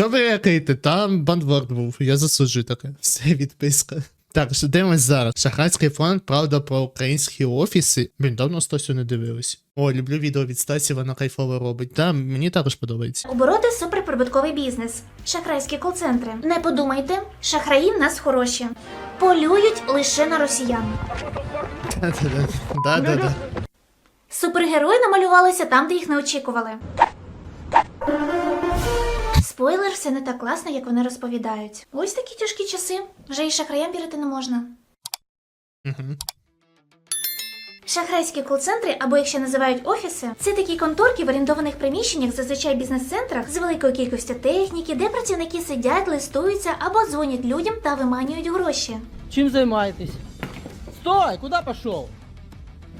Що ви якаєте? Там бандворд був, я засуджую таке. Все, відписка. Так, що дивимось зараз. Шахрайський фонд, правда, про українські офіси. Блін, давно Стасю не дивились. О, люблю відео від Стасі, вона кайфово робить. Та, мені також подобається. Обороти суперприбутковий бізнес. Шахрайські кол-центри. Не подумайте, шахраї в нас хороші. Полюють лише на росіян. Да-да-да. Супергерої намалювалися там, де їх не очікували. Спойлер, все не так класно, як вони розповідають. Ось такі тяжкі часи. Вже і шахраям вірити не можна. Шахрайські кол-центри, або їх ще називають офіси, це такі конторки в орендованих приміщеннях, зазвичай бізнес-центрах з великою кількістю техніки, де працівники сидять, листуються або дзвонять людям та виманюють гроші. Чим займаєтесь? Стой! Куди пішов?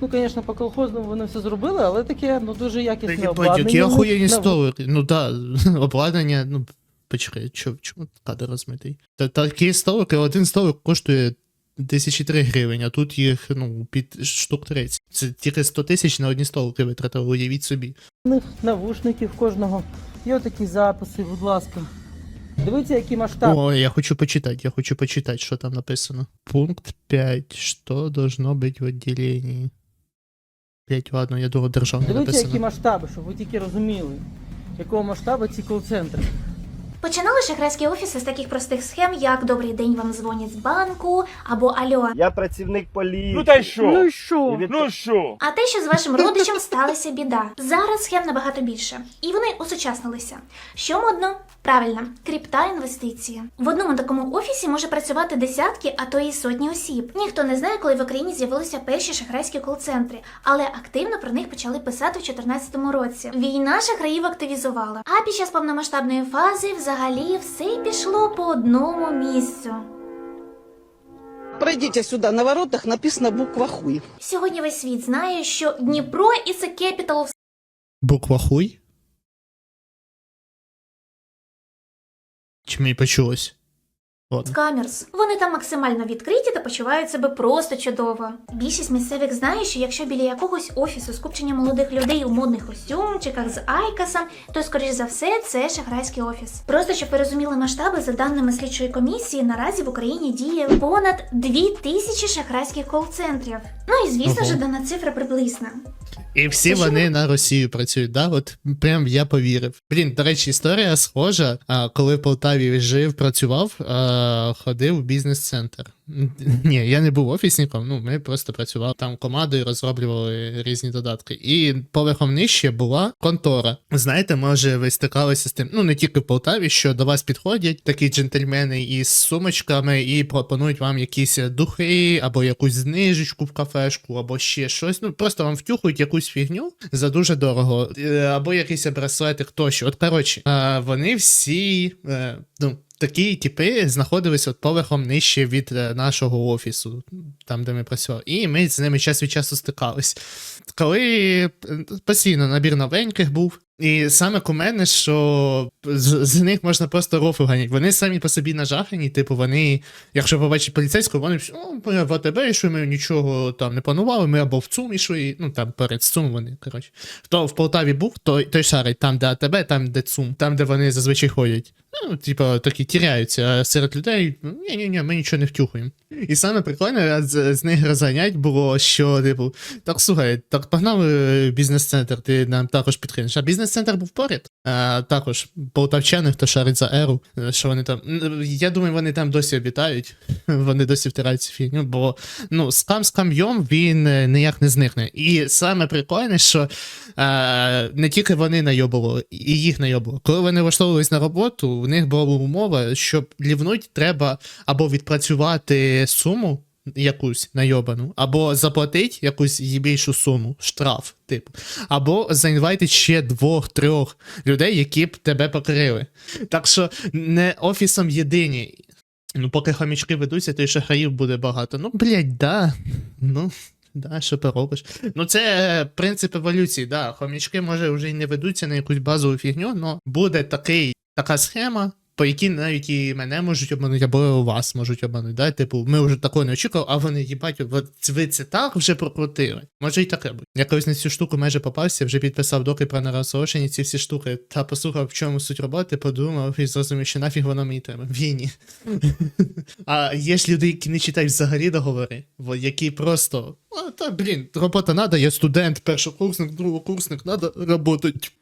Ну, звісно, по колхозному вони все зробили, але таке ну дуже якісне Та їбать, обладнання. які Ну, охуєнні на- столики. Ну да, обладнання, ну. Почекай, чо- чому кадр розмитий? Та такі столики, один столик коштує 1003 гривень, а тут їх ну, під штук 30. Це тільки 100 тисяч на одні столики витратили, уявіть собі. них навушники в кожного. Є отакі записи, будь ласка. Дивіться, який масштаб. О, я хочу почитати, я хочу почитати, що там написано. Пункт 5. Що должно бути в відділенні? 5, ладно, я думаю, державний Дивіться, які масштаби, щоб ви тільки розуміли, якого масштабу ці кол-центри. Починали шахрайські офіси з таких простих схем, як Добрий день вам дзвонять з банку або Альо. Я працівник поліції. Ну та й що? Ну і що? Від- Ну що? А те, що з вашим родичем сталася біда. Зараз схем набагато більше, і вони усучаснилися. Що модно? Правильно, крипта інвестиції. В одному такому офісі може працювати десятки, а то і сотні осіб. Ніхто не знає, коли в Україні з'явилися перші шахрайські кол-центри, але активно про них почали писати в 2014 році. Війна шахраїв активізувала. А під час повномасштабної фази взагалі все пішло по одному місцю. Пройдите сюди на воротах написано буква хуй. Сьогодні весь світ знає, що Дніпро і це кепітал Буква хуй? Чи мені почулось? Ладно. Камерс. Вони там максимально відкриті та почувають себе просто чудово. Більшість місцевих знає, що якщо біля якогось офісу скупчення молодих людей у модних костюмчиках з айкасом, то скоріш за все це шахрайський офіс. Просто щоб ви розуміли масштаби, за даними слідчої комісії, наразі в Україні діє понад дві тисячі шахрайських кол-центрів. Ну і звісно ж, дана цифра приблизна. І всі Це що вони на Росію працюють, да? От прям я повірив. Блін, до речі, історія схожа. А, коли в Полтаві жив, працював, а, ходив в бізнес-центр. Ні, я не був офісником, ну ми просто працювали там командою, розроблювали різні додатки. І поверхом нижче була контора. Знаєте, може, ви стикалися з тим, ну не тільки в Полтаві, що до вас підходять такі джентльмени із сумочками і пропонують вам якісь духи або якусь знижечку в кафешку, або ще щось. Ну просто вам втюхують якусь фігню за дуже дорого, Е, або якісь браслетик тощо. От коротше, е, вони всі е, ну. Такі типи знаходилися от поверхом нижче від е, нашого офісу, там де ми працювали. І ми з ними час від часу стикались. Коли е, постійно набір новеньких був. І саме куменне, що з, з них можна просто рофу ганяти. Вони самі по собі нажахані, типу, вони, якщо побачать поліцейського, вони ну, в АТБ йшли, ми нічого там не планували, ми або в ЦУМ йшли, ну там перед ЦУМ вони, коротше. Хто в Полтаві був, той, той шарить там, де АТБ, там, де ЦУМ, там, де вони зазвичай ходять. Ну, типу, такі тіряються, а серед людей, ні, ні, ні, ми нічого не втюхуємо. І саме прикольне з, з них розганять було, що, типу, так слухай, так погнали бізнес-центр, ти нам також підкинеш. А бізнес-центр був поряд. А, також полтавчани, хто шарить за еру, е, що вони там. Я думаю, вони там досі обітають, вони досі втирають цю фігню, бо ну, скам з кам'йом він е, ніяк не зникне. І саме прикольне, що е, не тільки вони найобували, і їх найобували. Коли вони влаштовувались на роботу, у них була умова, щоб лівнуть, треба або відпрацювати суму. Якусь найобану, або заплатить якусь більшу суму, штраф, типу, або заінвайтить ще двох-трьох людей, які б тебе покрили. Так що не офісом єдині. Ну, поки хомячки ведуться, то і шахраїв буде багато. Ну, блядь, да. Ну, да, що поробиш. Ну, це е, принцип еволюції, да. Хомячки, може, вже й не ведуться на якусь базову фігню, але буде такий, така схема. По якій навіть і мене можуть обманути, або вас можуть обманути. Да? Типу, ми вже такого не очікували, а вони їбать, ви це так вже прокрутили. Може і таке буде. Я колись на цю штуку майже попався, вже підписав доки про нерозголошені ці всі штуки, та послухав, в чому суть роботи, подумав і зрозумів, що нафіг воно мені треба. Війні. А є ж люди, які не читають взагалі договори, во- які просто. А, та блін, робота надо, я студент, першокурсник, другокурсник, надо работать.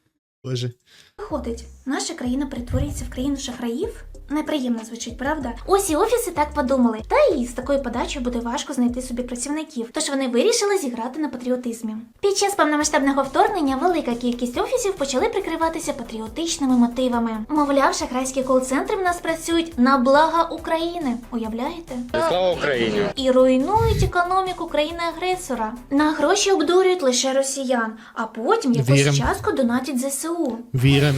Боже. Виходить, наша країна перетворюється в країну шахраїв? Неприємно звучить, правда? Ось і офіси так подумали. Та і з такою подачею буде важко знайти собі працівників. Тож вони вирішили зіграти на патріотизмі. Під час повномасштабного вторгнення велика кількість офісів почали прикриватися патріотичними мотивами. Мовляв, шахрайські кол-центри в нас працюють на благо України. Уявляєте? Слава Україні! І руйнують економіку країни-агресора. На гроші обдурюють лише росіян, а потім якусь Вірим. частку донатять ЗСУ. Вірим.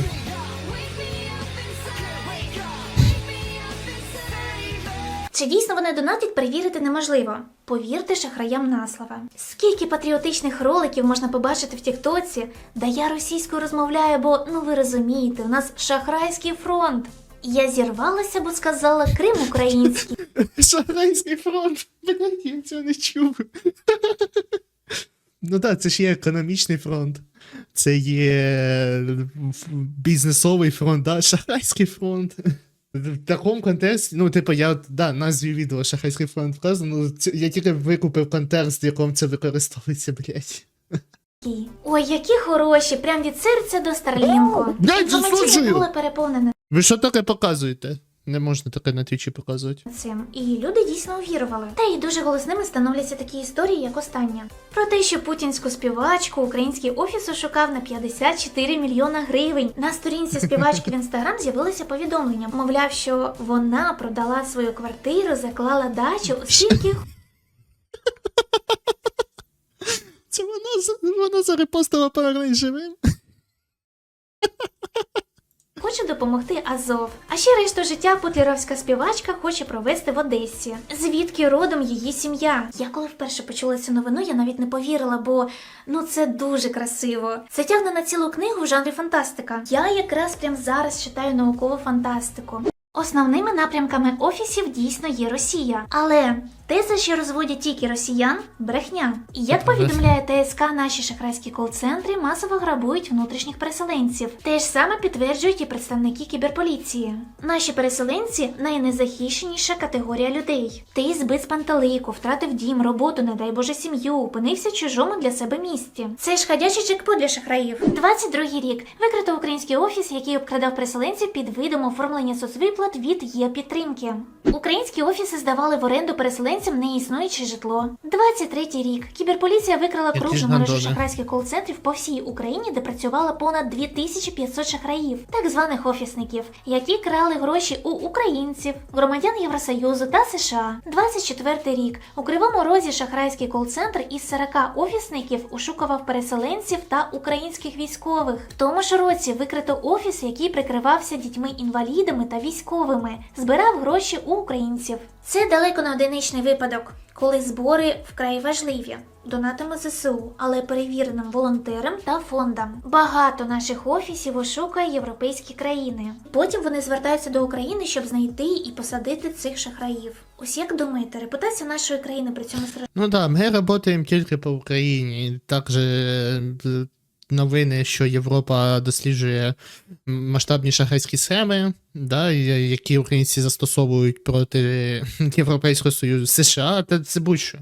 Чи дійсно вони донатять, перевірити неможливо. Повірте шахраям на слово. Скільки патріотичних роликів можна побачити в Тіктоці, де я російською розмовляю, бо ну ви розумієте, у нас шахрайський фронт. Я зірвалася, бо сказала Крим український. Шахрайський фронт. Блядь, я цього не чув. Ну так, це ж є економічний фронт. Це є бізнесовий фронт, да? шахрайський фронт. В такому контексті, ну, типу, я да, назві відео шахайський фронт вказано, ну, це- я тільки викупив контекст, в якому це використовується, блядь. Ой, які хороші, прям від серця до Старлінку. Блядь, засуджую! поле переповнене Ви що таке показуєте? Не можна таке на твічі показувати. цим. І люди дійсно увірували. Та й дуже голосними становляться такі історії, як остання. Про те, що путінську співачку український офіс ошукав на 54 мільйона гривень. На сторінці співачки в інстаграм з'явилося повідомлення. Мовляв, що вона продала свою квартиру, заклала дачу, оскільки Це вона, вона зарепостила паралель живим. Хоче допомогти Азов. А ще решту життя путлеровська співачка хоче провести в Одесі. Звідки родом її сім'я? Я коли вперше почула цю новину, я навіть не повірила, бо ну це дуже красиво. Це тягне на цілу книгу в жанрі фантастика. Я якраз прямо зараз читаю наукову фантастику. Основними напрямками офісів дійсно є Росія, але теза, що розводять тільки росіян, брехня. І як повідомляє ТСК, наші шахрайські кол-центри масово грабують внутрішніх переселенців. Те ж саме підтверджують і представники кіберполіції. Наші переселенці найнезахищеніша категорія людей. Ти збит з пантелику, втратив дім, роботу, не дай Боже, сім'ю, опинився в чужому для себе місті. Це ж ходячий джекпот для шахраїв. 22-й рік викрито український офіс, який обкрадав переселенців під видом оформлення соцвиплат від є підтримки. Українські офіси здавали в оренду переселенцям неіснуюче житло. 23-й рік кіберполіція викрила крупну мережу шахрайських кол-центрів по всій Україні, де працювало понад 2500 шахраїв, так званих офісників, які крали гроші у українців, громадян Євросоюзу та США. 24-й рік у Кривому Розі шахрайський кол-центр із 40 офісників ушукував переселенців та українських військових. В тому ж році викрито офіс, який прикривався дітьми-інвалідами та військовими, збирав гроші у українців. Це далеко не одиничний випадок, коли збори вкрай важливі. Донатимо ЗСУ, але перевіреним волонтерам та фондам. Багато наших офісів ошукає європейські країни. Потім вони звертаються до України, щоб знайти і посадити цих шахраїв. Ось як думаєте, репутація нашої країни при цьому страждає? Ну да, ми працюємо тільки по Україні. Також е, новини, що Європа досліджує масштабні шахрайські схеми, да, які українці застосовують проти Європейського Союзу, США, та це будь-що.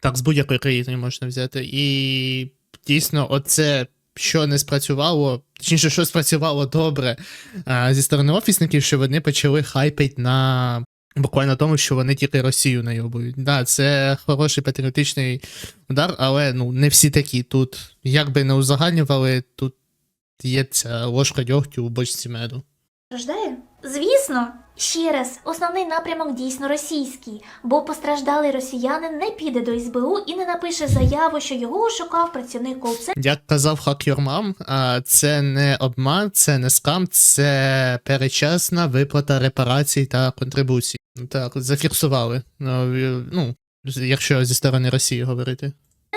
Так, з будь-якої країни можна взяти. І дійсно, оце. Що не спрацювало, точніше, що спрацювало добре а, зі сторони офісників, що вони почали хайпить на буквально тому, що вони тільки Росію найобують. Да, це хороший патріотичний удар, але ну не всі такі. Тут, як би не узагальнювали, тут є ця ложка дьогтю у бочці меду. Страждає? Звісно. Ще раз, основний напрямок дійсно російський, бо постраждалий росіянин не піде до СБУ і не напише заяву, що його ошукав працівник кол Як казав Mom, а, це не обман, це не скам, це перечасна виплата репарацій та контрибуцій. Так, зафіксували. Ну, ну якщо зі сторони Росії говорити.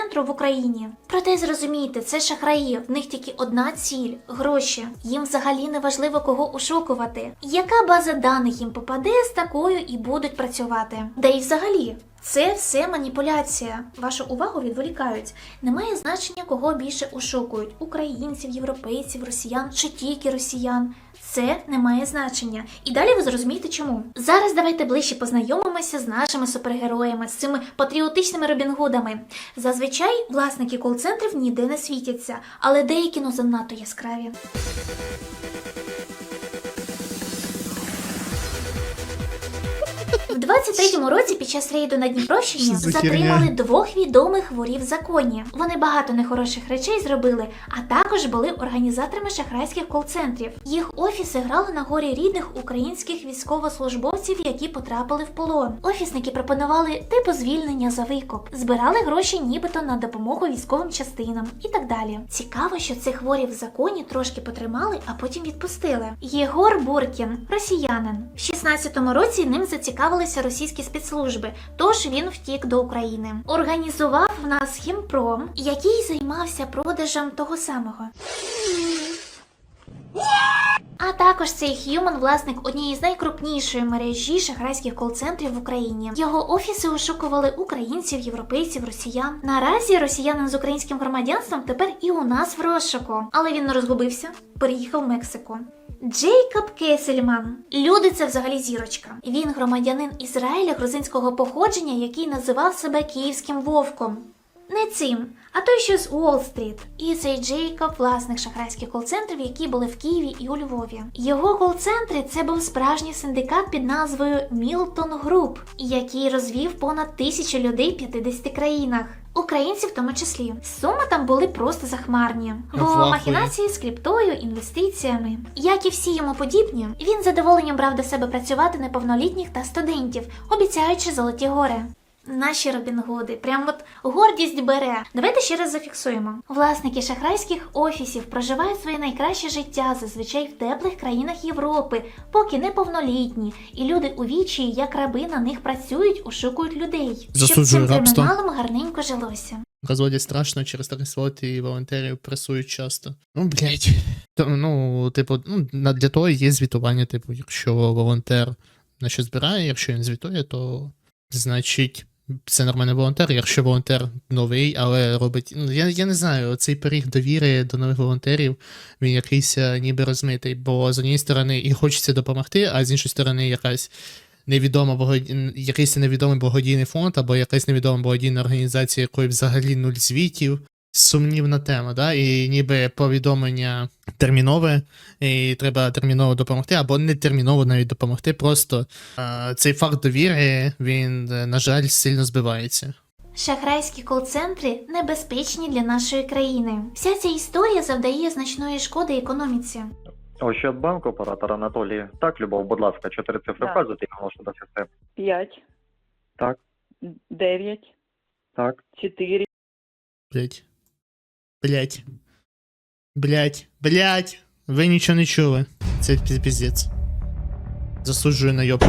Центру в Україні. Проте зрозумійте, це шахраї, в них тільки одна ціль гроші. Їм взагалі не важливо кого ошукувати. Яка база даних їм попаде з такою і будуть працювати. Да і взагалі. Це все маніпуляція. Вашу увагу відволікають. Немає значення, кого більше ошукують: українців, європейців, росіян чи тільки росіян. Це не має значення. І далі ви зрозумієте чому. Зараз давайте ближче познайомимося з нашими супергероями, з цими патріотичними Робінгудами. Зазвичай власники кол-центрів ніде не світяться, але деякі ну занадто яскраві. 23-му році під час рейду на Дніпровщині за затримали херня? двох відомих ворів в законі. Вони багато нехороших речей зробили, а також були організаторами шахрайських кол-центрів. Їх офіси грали на горі рідних українських військовослужбовців, які потрапили в полон. Офісники пропонували типу звільнення за викуп, збирали гроші нібито на допомогу військовим частинам і так далі. Цікаво, що цих ворів в законі трошки потримали, а потім відпустили. Єгор Буркін, росіянин. В 16-му році ним зацікавилися російські спецслужби, тож він втік до України. Організував в нас хімпром, який займався продажем того самого. А також цей Х'юман власник однієї з найкрупнішої мережі шахрайських кол-центрів в Україні. Його офіси ошукували українців, європейців, росіян. Наразі росіянин з українським громадянством тепер і у нас в розшуку, але він не розгубився, переїхав в Мексику. Джейкоб Кесельман. Люди це взагалі зірочка. Він громадянин Ізраїля грузинського походження, який називав себе київським вовком. Не цим, а той, що з Уолл-стріт. І цей Джейкоб, власник шахрайських кол-центрів, які були в Києві і у Львові. Його кол-центри це був справжній синдикат під назвою Мілтон Груп, який розвів понад тисячу людей в 50 країнах. Українців в тому числі. Суми там були просто захмарні. Бо махінації з криптою, інвестиціями. Як і всі йому подібні, він задоволенням брав до себе працювати неповнолітніх та студентів, обіцяючи золоті гори. Наші Робінгуди, прям от гордість бере. Давайте ще раз зафіксуємо. Власники шахрайських офісів проживають своє найкраще життя зазвичай в теплих країнах Європи, поки неповнолітні, і люди у вічі, як раби, на них працюють, ошукують людей, щоб цим рабство. криміналам гарненько жилося. Розводять страшно через такі слоти і волонтерів пресують часто. Ну, блять. Ну, типу, ну, на- для того є звітування, типу, якщо волонтер на що збирає, якщо він звітує, то значить. Це нормальний волонтер, якщо волонтер новий, але робить. Ну, я, я не знаю, цей поріг довіри до нових волонтерів, він якийсь е, ніби розмитий, бо з однієї сторони і хочеться допомогти, а з іншої сторони якась невідома благоді... якийсь невідомий благодійний фонд або якась невідома благодійна організація, якої взагалі нуль звітів. Сумнівна тема, да? І ніби повідомлення термінове, і треба терміново допомогти, або не терміново навіть допомогти. Просто е, цей факт довіри, він, на жаль, сильно збивається. Шахрайські кол-центри небезпечні для нашої країни. Вся ця історія завдає значної шкоди економіці. Ощадбанк, оператор Анатолій. Так, Любов, будь ласка, чотири цифри Так. вказуйте і наголошу до системи. П'ять. Так. Дев'ять. Так. Чотири. Блять. Блять. Блять. Блять. Ви нічого не чули. Це піз- піздець. Засуджую на йоб.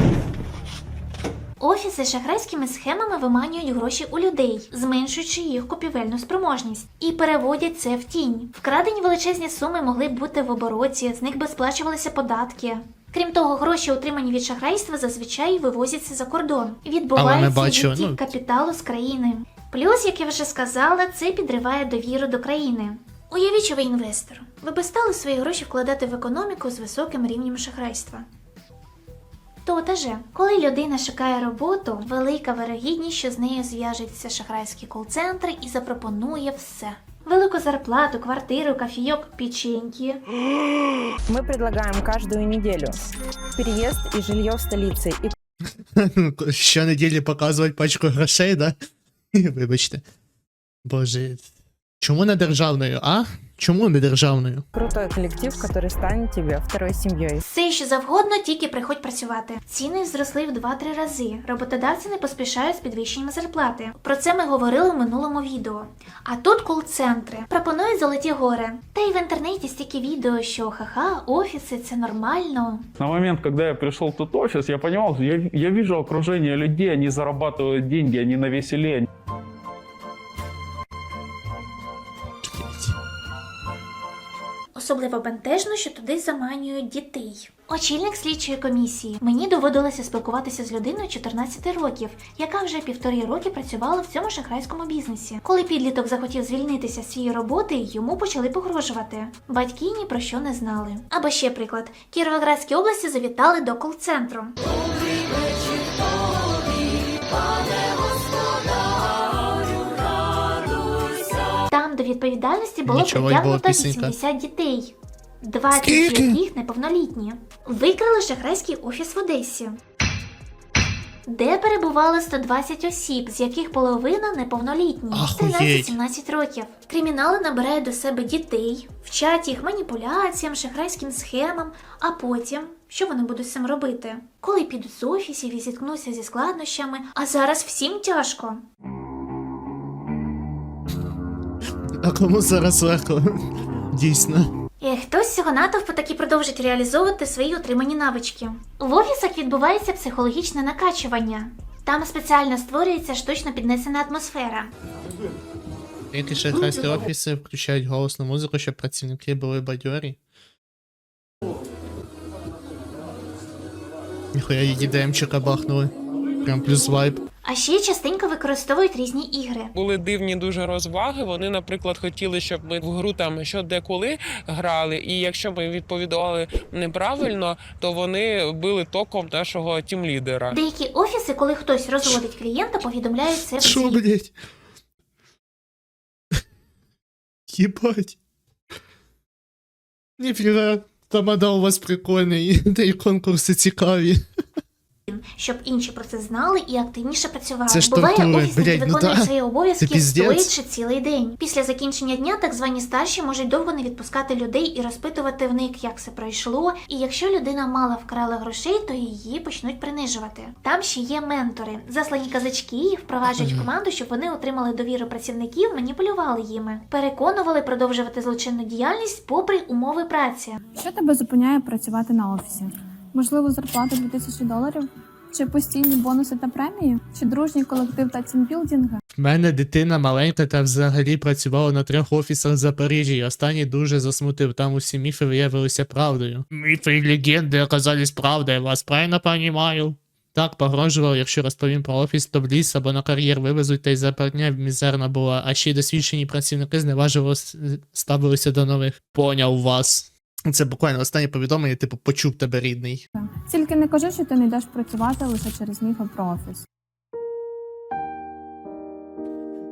Офіси шахрайськими схемами виманюють гроші у людей, зменшуючи їх купівельну спроможність, і переводять це в тінь. Вкрадені величезні суми могли б бути в обороті, з них би сплачувалися податки. Крім того, гроші, отримані від шахрайства, зазвичай вивозяться за кордон. Відбувається бачили, відтік ну- капіталу з країни. Плюс, як я вже сказала, це підриває довіру до країни. Уявіть, що ви інвестор. Ви би стали свої гроші вкладати в економіку з високим рівнем шахрайства. То та же, коли людина шукає роботу, велика вирогідність, що з нею зв'яжуться шахрайські кол-центри і запропонує все. Велику зарплату, квартиру, кофійок, печеньки. Мы предлагаем каждую неделю переезд и жилье в столице. И Щонеділі показувати пачку грошей, да? Вибачте. Боже. Чому не державною, а? Чому не державною? крутой коллектив, который станет тебе второй семьей. Все що завгодно, тільки приходь працювати. Ціни зросли в 2-3 рази. Роботодавці не поспішають з підвищенням зарплати. Про це ми говорили в минулому відео. А тут кол-центри пропонують золоті гори. Та й в інтернеті стільки відео, що ха-ха, офіси це нормально. На момент, когда я пришел в тот офис, я понимал, что я, я вижу окружение людей, они зарабатывают деньги, они на веселе. Особливо бентежно, що туди заманюють дітей. Очільник слідчої комісії. Мені доводилося спілкуватися з людиною 14 років, яка вже півтори роки працювала в цьому шахрайському бізнесі. Коли підліток захотів звільнитися з цієї роботи, йому почали погрожувати. Батьки ні про що не знали. Або ще приклад: Кіровоградській області завітали до кол-центру. Відповідальності було Нічого, й притягнуто пісенька. 80 дітей, 20 Скільки? з яких неповнолітні. Викрили шахрайський офіс в Одесі, де перебувало 120 осіб, з яких половина неповнолітні, Ахуєть. 13-17 років. Кримінали набирають до себе дітей, вчать їх маніпуляціям, шахрайським схемам, а потім. Що вони будуть з цим робити? Коли підуть з офісів і зіткнуться зі складнощами, а зараз всім тяжко. А кому зараз легко? Дійсно. І хтось з цього натовпу таки продовжить реалізовувати свої отримані навички. В офісах відбувається психологічне накачування. Там спеціально створюється штучно піднесена атмосфера. Які шахрайські офіси включають голосну музику, щоб працівники були бадьорі. Ніхуя її ДМчика бахнули. Прям плюс вайб. А ще частенько використовують різні ігри. були дивні дуже розваги. Вони, наприклад, хотіли, щоб ми в гру там що де коли грали. І якщо ми відповідали неправильно, то вони били током нашого тімлідера. Деякі офіси, коли хтось розводить клієнта, повідомляють це в Що, звіт. блять? Єбать. Ніфіга, тамада у вас прикольний, та й конкурси цікаві. Щоб інші про це знали і активніше працювали. Це ж Буває, тортури, офісники блядь, ну виконують да. свої Це обов'язки піздець. стоячи цілий день. Після закінчення дня так звані старші можуть довго не відпускати людей і розпитувати в них, як все пройшло. І якщо людина мало вкрала грошей, то її почнуть принижувати. Там ще є ментори, заслані казачки, їх впроваджують в команду, щоб вони отримали довіру працівників, маніпулювали їми, переконували продовжувати злочинну діяльність попри умови праці. Що тебе зупиняє працювати на офісі? Можливо, зарплата 2000 доларів? Чи постійні бонуси та премії? Чи дружній колектив та тімбілдинги? В мене дитина маленька та взагалі працювала на трьох офісах в Запоріжжі, і останній дуже засмутив. Там усі міфи виявилися правдою. Міфи і легенди оказались правдою, вас правильно понімаю? Так, погрожував, якщо розповім про офіс, то в ліс або на кар'єр вивезуть, та й зарплатня мізерна була, а ще й досвідчені працівники зневажливо ставилися до нових. Поняв вас. Це буквально останнє повідомлення, типу, почув тебе рідний. Тільки не кажи, що ти не йдеш працювати лише через міфи про офіс.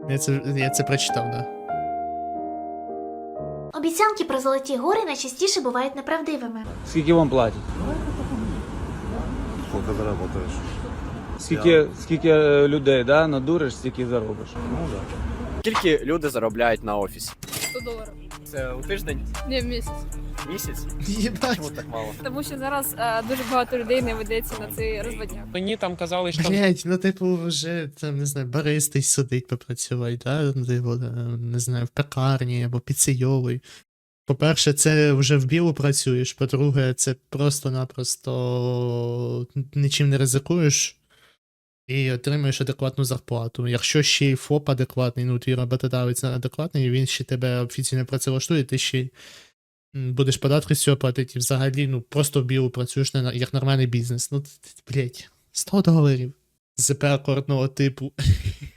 Я це, я це прочитав, да. Обіцянки про золоті гори найчастіше бувають неправдивими. Скільки вам платять? Сколько заработаешь? Скільки, скільки е, людей, да, надуриш, стільки заробиш. Ну да. Скільки люди заробляють на офісі? 100 доларів. Це у тиждень? Не в місяць. Місяць? Єбать. Чому так мало? Тому що зараз е, дуже багато людей не ведеться на цей розводняк. Мені там казали, що Блять, ну типу, вже там, не знаю, баристий сидить попрацювати, да? ну, Типу, е, не знаю, в пекарні або піцейовий. По-перше, це вже в білу працюєш, по-друге, це просто-напросто нічим не ризикуєш і отримуєш адекватну зарплату. Якщо ще й ФОП адекватний, ну твій роботодавець адекватний, він ще тебе офіційно працевлаштує, ти ще будеш податки з цього платити, і взагалі, ну, просто в білу працюєш як нормальний бізнес. Ну, блять, 100 доларів. з акордного типу.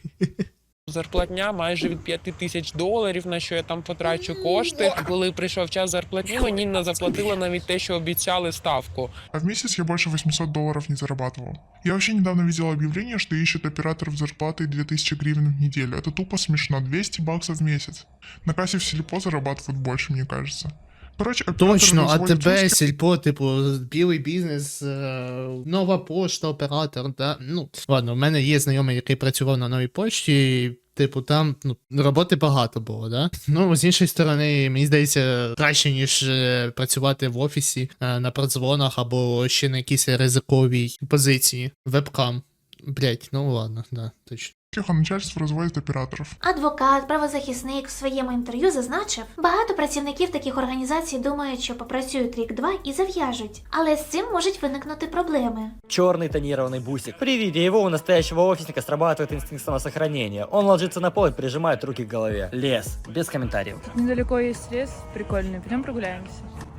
зарплатня майже від 5 тисяч доларів, на що я там потрачу кошти. Коли прийшов час зарплатні, мені не заплатили навіть те, що обіцяли ставку. А в месяц я больше 800 долларов не зарабатывал. Я вообще недавно видел объявление, что ищут операторов с зарплатой 2000 гривен в неделю. Это тупо смешно. 200 баксов в месяц. На кассе в Сельпо зарабатывают больше, мне кажется. Короче, Точно, АТБ, сільпо, типу, білий бізнес, е, нова пошта, оператор, да. Ну, ладно, в мене є знайомий, який працював на новій пошті, і, типу, там ну, роботи багато було, да. Ну, з іншої сторони, мені здається, краще, ніж е, працювати в офісі е, на продзвонах або ще на якійсь ризиковій позиції. Вебкам. Блять, ну ладно, да, точно. а начальство разводит операторов. Адвокат, правозахисник в своєму інтерв'ю зазначив, багато працівників таких організацій думають, що попрацюють рік-два і зав'яжуть, але з цим можуть виникнути проблеми. Черный тонированный бусик. При виде его у настоящего офисника срабатывает инстинкт самосохранения. Он ложится на пол и прижимает руки к голове. Лес. Без комментариев. Недалеко есть лес, прикольный. Пойдем прогуляемся.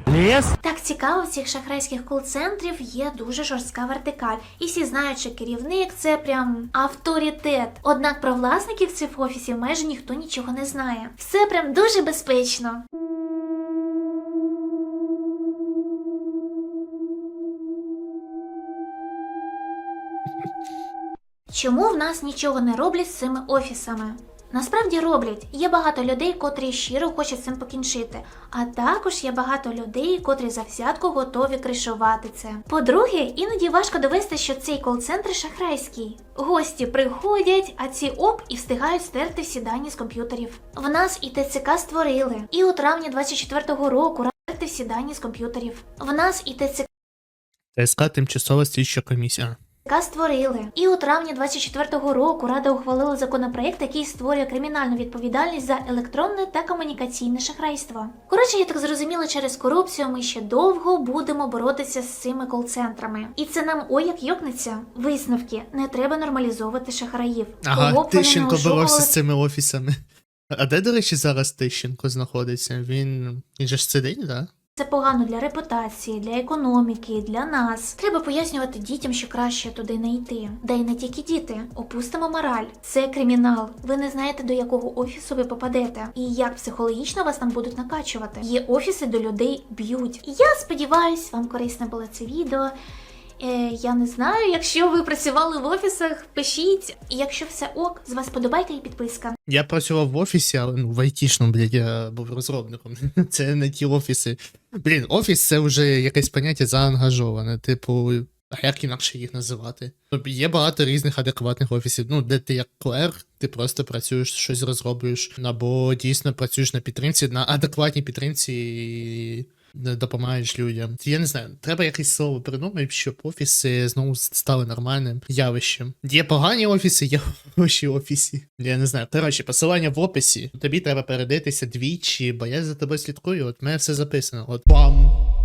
Лес? Так цікаво, в цих шахрайських кол-центрів є дуже жорстка вертикаль, і всі знають, що керівник це прям авторитет. Однак про власників цих офісів майже ніхто нічого не знає. Все прям дуже безпечно. Чому в нас нічого не роблять з цими офісами? Насправді роблять. Є багато людей, котрі щиро хочуть цим покінчити. А також є багато людей, котрі за готові кришувати це. По-друге, іноді важко довести, що цей кол-центр шахрайський. Гості приходять, а ці оп і встигають стерти всі дані з комп'ютерів. В нас і ТЦК створили, і у травні 24-го року стерти всі дані з комп'ютерів. В нас і ТЦК ТСК тимчасова слідча комісія. ТЦК створили. І у травні 24-го року Рада ухвалила законопроект, який створює кримінальну відповідальність за електронне та комунікаційне шахрайство. Коротше, я так зрозуміла, через корупцію ми ще довго будемо боротися з цими кол-центрами. І це нам ой як йокнеться. Висновки не треба нормалізовувати шахраїв. Ага, Кого б вони не Тищенко боровся з цими офісами. А де, до речі, зараз Тищенко знаходиться? Він. Він же ж сидить, так? Да? Це погано для репутації, для економіки, для нас. Треба пояснювати дітям, що краще туди не йти. Да й не тільки діти. Опустимо мораль. Це кримінал. Ви не знаєте, до якого офісу ви попадете, і як психологічно вас там будуть накачувати. Є офіси, де людей б'ють. Я сподіваюсь, вам корисне було це відео. Е, я не знаю, якщо ви працювали в офісах, пишіть. Якщо все ок, з вас подобайка і підписка. Я працював в офісі, але ну, в айтішному, блядь, я був розробником. Це не ті офіси. Блін, офіс це вже якесь поняття заангажоване. Типу, а як інакше їх називати? Ну, Є багато різних адекватних офісів. Ну, де ти як клерк, ти просто працюєш, щось розроблюєш, або дійсно працюєш на підтримці, на адекватній підтримці допомагаєш людям. Я не знаю, треба якесь слово придумати, щоб офіси знову стали нормальним явищем. Є погані офіси, є хороші офіси. Я не знаю. Коротше, посилання в описі. Тобі треба передитися двічі, бо я за тобою слідкую. От мене все записано. От бам!